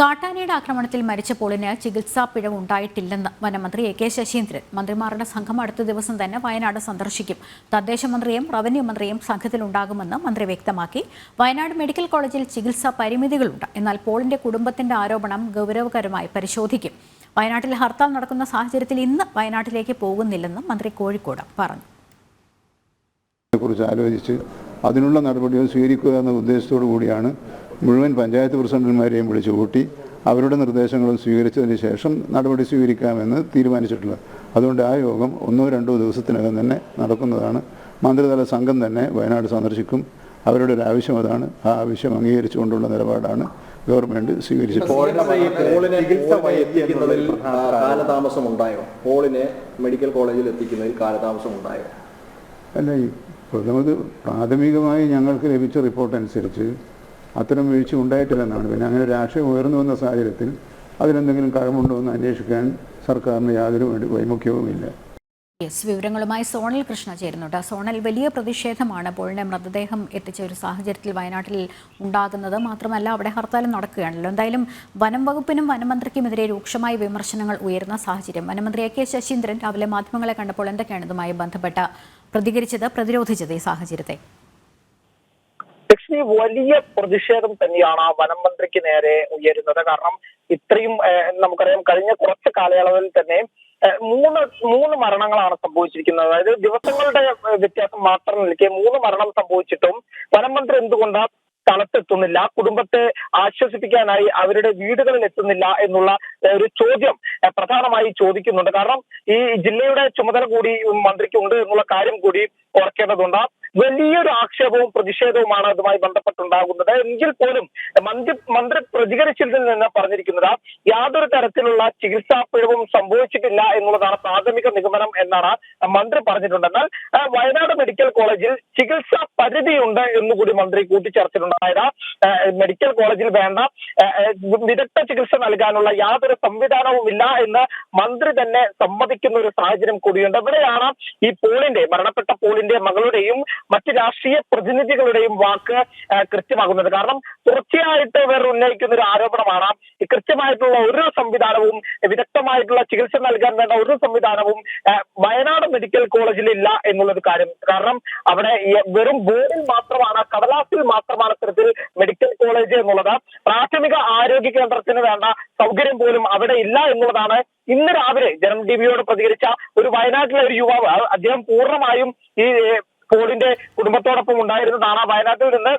കാട്ടാനയുടെ ആക്രമണത്തിൽ മരിച്ച പോളിന് ചികിത്സാ പിഴവ് ഉണ്ടായിട്ടില്ലെന്ന് വനമന്ത്രി എ കെ ശശീന്ദ്രൻ. മന്ത്രിമാരുടെ സംഘം അടുത്ത ദിവസം തന്നെ വയനാട് സന്ദർശിക്കും. തദ്ദേശ മന്ത്രിയും റവന്യൂ മന്ത്രിയും സംഘത്തിലുണ്ടാകുമെന്ന് മന്ത്രി വ്യക്തമാക്കി. വയനാട് മെഡിക്കൽ കോളേജിൽ ചികിത്സാ പരിമിതികളുണ്ട്. എന്നാൽ പോളിന്റെ കുടുംബത്തിന്റെ ആരോപണം ഗൗരവകരമായി പരിശോധിക്കും. വയനാട്ടിൽ ഹർത്താൽ നടക്കുന്ന സാഹചര്യത്തിൽ ഇന്ന് വയനാട്ടിലേക്ക് പോകുന്നില്ലെന്നും മന്ത്രി കോഴിക്കോട് പറഞ്ഞു. ആലോചിച്ച് അതിനുള്ള നടപടികൾ സ്വീകരിക്കുക എന്ന ഉദ്ദേശത്തോടു കൂടിയാണ് മുഴുവൻ പഞ്ചായത്ത് പ്രസിഡന്റുമാരെയും വിളിച്ചു കൂട്ടി അവരുടെ നിർദ്ദേശങ്ങളും സ്വീകരിച്ചതിന് ശേഷം നടപടി സ്വീകരിക്കാമെന്ന് തീരുമാനിച്ചിട്ടുള്ളത് അതുകൊണ്ട് ആ യോഗം ഒന്നോ രണ്ടോ ദിവസത്തിനകം തന്നെ നടക്കുന്നതാണ്. മന്ത്രിതല സംഘം തന്നെ വയനാട് സന്ദർശിക്കും. അവരുടെ ഒരു ആവശ്യം അതാണ്. ആ ആവശ്യം അംഗീകരിച്ചുകൊണ്ടുള്ള നിലപാടാണ് ഗവൺമെന്റ് സ്വീകരിച്ചത് പോളിനെ ഈ പോളിനെ ചികിത്സ എത്തിക്കുന്നതിൽ കാലതാമസം ഉണ്ടായോ പോളിനെ മെഡിക്കൽ കോളേജിൽ എത്തിക്കുന്നതിൽ കാലതാമസം ഉണ്ടായോ അല്ല ഈ പ്രഥമത് പ്രാഥമികമായി ഞങ്ങൾക്ക് ലഭിച്ച റിപ്പോർട്ട് അനുസരിച്ച് അത്തരം വീഴ്ച ഉണ്ടായിട്ടില്ലെന്നാണ്. പിന്നെ അങ്ങനെ രാഷ്ട്രീയം ഉയർന്നു വന്ന സാഹചര്യത്തിൽ അതിനെന്തെങ്കിലും കഴമുണ്ടോ എന്ന് അന്വേഷിക്കാൻ സർക്കാരിന് യാതൊരു വൈമുഖ്യവുമില്ല യെസ് വിവരങ്ങളുമായി സോണൽ കൃഷ്ണ ചേരുന്നുണ്ട്. സോണൽ വലിയ പ്രതിഷേധമാണ് പോളിന്റെ മൃതദേഹം എത്തിച്ച ഒരു സാഹചര്യത്തിൽ വയനാട്ടിൽ ഉണ്ടാകുന്നത്. മാത്രമല്ല അവിടെ ഹർത്താലും നടക്കുകയാണല്ലോ. എന്തായാലും വനം വകുപ്പിനും വനമന്ത്രിക്കുമെതിരെ രൂക്ഷമായ വിമർശനങ്ങൾ ഉയർന്ന സാഹചര്യം. വനമന്ത്രി എ കെ ശശീന്ദ്രൻ രാവിലെ മാധ്യമങ്ങളെ കണ്ടപ്പോൾ എന്തൊക്കെയാണ് ഇതുമായി ബന്ധപ്പെട്ട പ്രതികരിച്ചത് പ്രതിരോധിച്ചത് ഈ സാഹചര്യത്തെ? ലക്ഷ്മി വലിയ പ്രതിഷേധം തന്നെയാണ് വനം മന്ത്രിക്ക് നേരെ ഉയരുന്നത്. കാരണം ഇത്രയും നമുക്കറിയാം കഴിഞ്ഞ കുറച്ച് കാലയളവിൽ തന്നെ മൂന്ന് മൂന്ന് മരണങ്ങളാണ് സംഭവിച്ചിരിക്കുന്നത്. അതായത് ദിവസങ്ങളുടെ വ്യത്യാസം മാത്രം നിൽക്കെ മൂന്ന് മരണം സംഭവിച്ചിട്ടും വനം മന്ത്രി എന്തുകൊണ്ട് സ്ഥലത്തെത്തുന്നില്ല? കുടുംബത്തെ ആശ്വസിപ്പിക്കാനായി അവരുടെ വീടുകളിൽ എത്തുന്നില്ല എന്നുള്ള ഒരു ചോദ്യം പ്രധാനമായി ചോദിക്കുന്നുണ്ട്. കാരണം ഈ ജില്ലയുടെ ചുമതല കൂടി മന്ത്രിക്കുണ്ട് എന്നുള്ള കാര്യം കൂടി ഓർക്കേണ്ടതുണ്ട്. വലിയൊരു ആക്ഷേപവും പ്രതിഷേധവുമാണ് അതുമായി ബന്ധപ്പെട്ടുണ്ടാകുന്നത്. എങ്കിൽ പോലും മന്ത്രി മന്ത്രി പ്രതികരിച്ചതിൽ നിന്ന് പറഞ്ഞിരിക്കുന്നത് യാതൊരു തരത്തിലുള്ള ചികിത്സാ പിഴവും സംഭവിച്ചിട്ടില്ല എന്നുള്ളതാണ് പ്രാഥമിക നിഗമനം എന്നാണ് മന്ത്രി പറഞ്ഞിട്ടുണ്ട് എന്നാൽ വയനാട് മെഡിക്കൽ കോളേജിൽ ചികിത്സാ പരിധിയുണ്ട് എന്നുകൂടി മന്ത്രി കൂട്ടിച്ചേർത്തിട്ടുണ്ട്. അതായത് ആ, മെഡിക്കൽ കോളേജിൽ വേണ്ട വിദഗ്ധ ചികിത്സ നൽകാനുള്ള യാതൊരു സംവിധാനവും ഇല്ല എന്ന് മന്ത്രി തന്നെ സമ്മതിക്കുന്ന ഒരു സാഹചര്യം കൂടിയുണ്ട്. ഇവിടെയാണ് ഈ പോളിന്റെ മരണപ്പെട്ട പോളിന്റെ മകളുടെയും മറ്റ് രാഷ്ട്രീയ പ്രതിനിധികളുടെയും വാക്ക് കൃത്യമാകുന്നത്. കാരണം തുടർച്ചയായിട്ട് ഇവർ ഉന്നയിക്കുന്ന ഒരു ആരോപണമാണ് കൃത്യമായിട്ടുള്ള ഒരു സംവിധാനവും വിദഗ്ധമായിട്ടുള്ള ചികിത്സ നൽകാൻ വേണ്ട ഒരു സംവിധാനവും വയനാട് മെഡിക്കൽ കോളേജിൽ ഇല്ല എന്നുള്ളൊരു കാര്യം. കാരണം അവിടെ വെറും ബോർഡിൽ മാത്രമാണ് കടലാസിൽ മാത്രമാണ് ഇത്തരത്തിൽ മെഡിക്കൽ കോളേജ് എന്നുള്ളത്. പ്രാഥമിക ആരോഗ്യ കേന്ദ്രത്തിന് വേണ്ട സൗകര്യം പോലും അവിടെ ഇല്ല എന്നുള്ളതാണ് ഇന്ന് രാവിലെ ജനം ടിവിയോട് പ്രതികരിച്ച ഒരു വയനാട്ടിലെ ഒരു യുവാവ്. അദ്ദേഹം പൂർണമായും ഈ പോളിന്റെ കുടുംബത്തോടൊപ്പം ഉണ്ടായിരുന്നതാണ്. വയനാട്ടിൽ നിന്ന്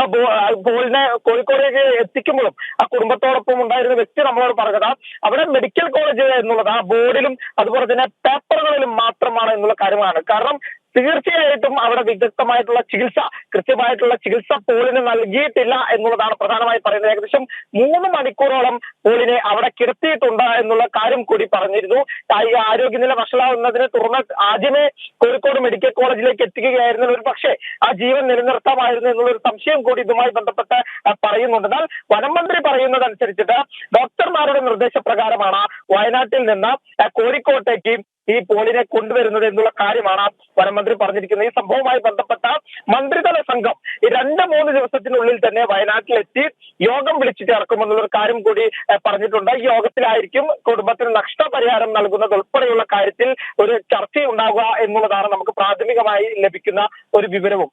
ആ ബോ- ആ പോളിനെ കോഴിക്കോടേക്ക് എത്തിക്കുമ്പോഴും ആ കുടുംബത്തോടൊപ്പം ഉണ്ടായിരുന്ന വ്യക്തി നമ്മളോട് പറഞ്ഞത് അവിടെ മെഡിക്കൽ കോളേജ് എന്നുള്ളത് ആ ബോർഡിലും അതുപോലെ തന്നെ പേപ്പറുകളിലും മാത്രമാണ് എന്നുള്ള കാര്യമാണ്. കാരണം തീർച്ചയായിട്ടും അവിടെ വിദഗ്ധമായിട്ടുള്ള ചികിത്സ കൃത്യമായിട്ടുള്ള ചികിത്സ പോളിന് നൽകിയിട്ടില്ല എന്നുള്ളതാണ് പ്രധാനമായി പറയുന്നത്. ഏകദേശം മൂന്ന് മണിക്കൂറോളം പോളിനെ അവിടെ കിടത്തിയിട്ടുണ്ട് എന്നുള്ള കാര്യം കൂടി പറഞ്ഞിരുന്നു. കായിക ആരോഗ്യനില വഷളാവുന്നതിനെ തുടർന്ന് ആദ്യമേ കോഴിക്കോട് മെഡിക്കൽ കോളേജിലേക്ക് എത്തിക്കുകയായിരുന്നു ഒരു പക്ഷേ ആ ജീവൻ നിലനിർത്താമായിരുന്നു എന്നുള്ളൊരു സംശയം കൂടി ഇതുമായി ബന്ധപ്പെട്ട് പറയുന്നുണ്ട്. എന്നാൽ വനം മന്ത്രി പറയുന്നതനുസരിച്ചിട്ട് ഡോക്ടർമാരുടെ നിർദ്ദേശപ്രകാരമാണ് വയനാട്ടിൽ നിന്ന് കോഴിക്കോട്ടേക്ക് ഈ പോളിനെ കൊണ്ടുവരുന്നത് എന്നുള്ള കാര്യമാണ് വനമന്ത്രി പറഞ്ഞിരിക്കുന്നത്. ഈ സംഭവവുമായി ബന്ധപ്പെട്ട മന്ത്രിതല സംഘം രണ്ട് മൂന്ന് ദിവസത്തിനുള്ളിൽ തന്നെ വയനാട്ടിലെത്തി യോഗം വിളിച്ചു ഇറക്കുമെന്നുള്ള ഒരു കാര്യം കൂടി പറഞ്ഞിട്ടുണ്ട്. ഈ യോഗത്തിലായിരിക്കും കുടുംബത്തിന് നഷ്ടപരിഹാരം നൽകുന്നത് ഉൾപ്പെടെയുള്ള കാര്യത്തിൽ ഒരു ചർച്ചയുണ്ടാവുക എന്നുള്ളതാണ് നമുക്ക് പ്രാഥമികമായി ലഭിക്കുന്ന ഒരു വിവരവും.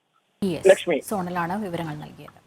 ലക്ഷ്മി. സോണലാണ് വിവരങ്ങൾ നൽകിയത്.